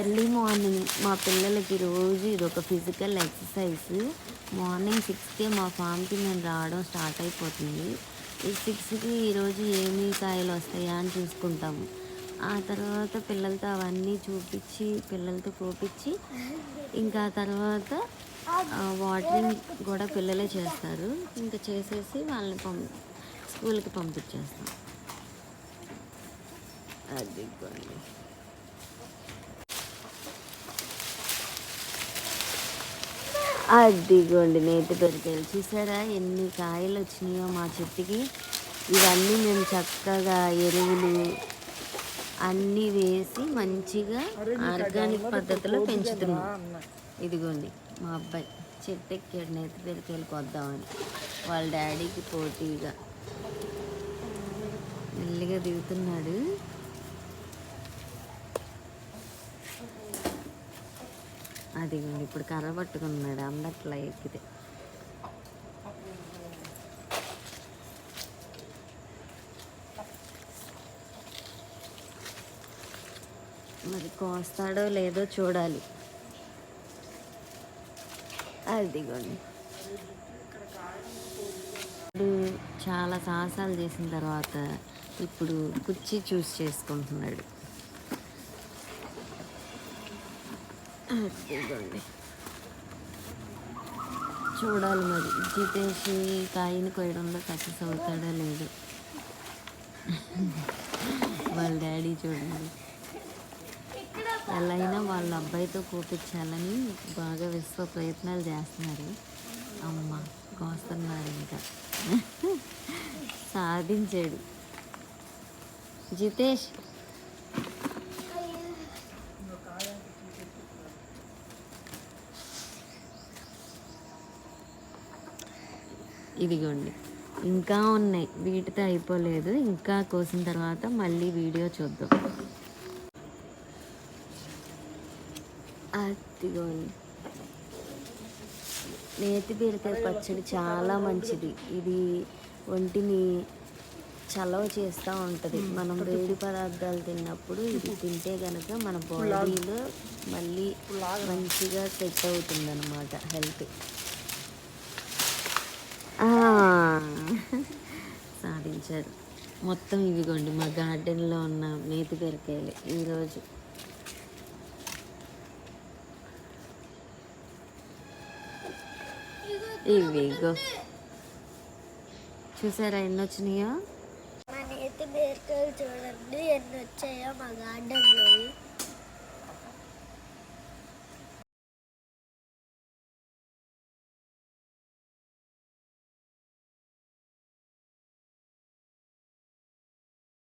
Early morning మా పిల్లలకి రోజు ఇది ఒక ఫిజికల్ ఎక్సర్సైజ్. మార్నింగ్ సిక్స్కే మా ఫామ్కి మేము రావడం స్టార్ట్ అయిపోతుంది. ఈ సిక్స్కి ఈరోజు ఏమి కాయలు వస్తాయా అని చూసుకుంటాము. ఆ తర్వాత పిల్లలతో అవన్నీ చూపించి పిల్లలతో కోపించి ఇంకా తర్వాత వాటరింగ్ కూడా పిల్లలే చేస్తారు. ఇంకా చేసేసి వాళ్ళని పంపి స్కూల్కి పంపించేస్తాం. అది అదిగోండి నేతి పెరికాయలు చూసారా ఎన్ని కాయలు వచ్చినాయో మా చెట్టుకి? ఇవన్నీ మేము చక్కగా ఎరువులు అన్నీ వేసి మంచిగా ఆర్గానిక్ పద్ధతిలో పెంచుతున్నాం. ఇదిగోండి మా అబ్బాయి చెట్టు ఎక్కాడు నేతి పెరికాయలు కొద్దామని. వాళ్ళ డాడీకి పోటీగా. మెల్లిగా దిగుతున్నాడు. అదిగోండి ఇప్పుడు కర్ర పట్టుకున్నాడు అందట్లా ఎక్కితే. మరి కోస్తాడో లేదో చూడాలి. అదిగోండి. ఇప్పుడు చాలా సాహసాలు చేసిన తర్వాత ఇప్పుడు కుర్చీ చూస్ చేసుకుంటున్నాడు. చూడాలి మరి. జితేష్ కాయని కొయ్యడంలో సక్సెస్ అవుతాడో లేదు. వాళ్ళ డాడీ చూడండి. ఎలా అయినా వాళ్ళ అబ్బాయితో కూపించాలని బాగా విశ్వ ప్రయత్నాలు చేస్తున్నారు. అమ్మ కోస్తున్నారు ఇంకా. సాధించాడు. జితేష్ ఇదిగోండి. ఇంకా ఉన్నాయి. వీటితో అయిపోలేదు. ఇంకా కోసిన తర్వాత మళ్ళీ వీడియో చూద్దాం. అదిగోండి. నేతి బీరకాయ పచ్చడి చాలా మంచిది. ఇది ఒంటిని చలవ చేస్తూ ఉంటుంది. మనం వేడి పదార్థాలు తిన్నప్పుడు ఇది తింటే కనుక మన బాడీలో మళ్ళీ మంచిగా సెట్ అవుతుంది అనమాట హెల్త్. సాధించారు మొత్తం ఇవిగోండి మా గార్డెన్లో ఉన్న నేతి బీరకాయలు ఈరోజు. ఇవిగో. చూసారా ఎన్ని వచ్చినాయో మా నేతి బీరకాయలు చూడండి ఎన్ని వచ్చాయో మా గార్డెన్లో.